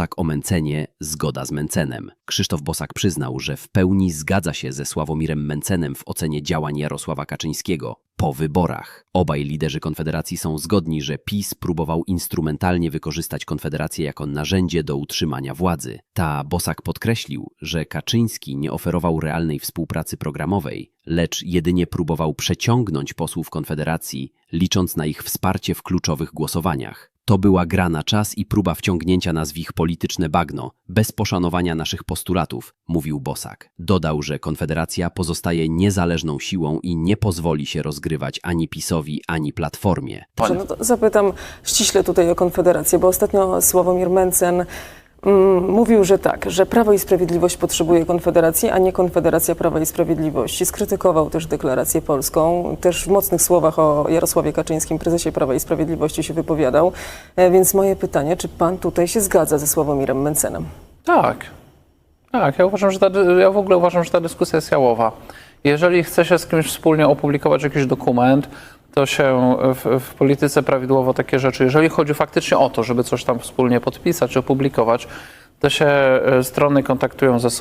Hashtag o Mencenie, zgoda z Mencenem. Krzysztof Bosak przyznał, że w pełni zgadza się ze Sławomirem Mencenem w ocenie działań Jarosława Kaczyńskiego po wyborach. Obaj liderzy Konfederacji są zgodni, że PiS próbował instrumentalnie wykorzystać Konfederację jako narzędzie do utrzymania władzy. Ta Bosak podkreślił, że Kaczyński nie oferował realnej współpracy programowej, lecz jedynie próbował przeciągnąć posłów Konfederacji, licząc na ich wsparcie w kluczowych głosowaniach. To była gra na czas i próba wciągnięcia nas w ich polityczne bagno, bez poszanowania naszych postulatów, mówił Bosak. Dodał, że Konfederacja pozostaje niezależną siłą i nie pozwoli się rozgrywać ani PiSowi, ani Platformie. No zapytam ściśle tutaj o Konfederację, bo ostatnio Sławomir Mencen mówił, że tak, że Prawo i Sprawiedliwość potrzebuje Konfederacji, a nie Konfederacja Prawa i Sprawiedliwości. Skrytykował też deklarację polską, też w mocnych słowach o Jarosławie Kaczyńskim, prezesie Prawa i Sprawiedliwości się wypowiadał. E, Więc moje pytanie, czy pan tutaj się zgadza ze Sławomirem Mencenem? Tak. Tak, ja uważam, że ta, ja w ogóle uważam, że ta dyskusja jest jałowa. Jeżeli chce się z kimś wspólnie opublikować jakiś dokument, to się w, w polityce prawidłowo takie rzeczy, jeżeli chodzi faktycznie o to, żeby coś tam wspólnie podpisać, opublikować, to się e, strony kontaktują ze sobą,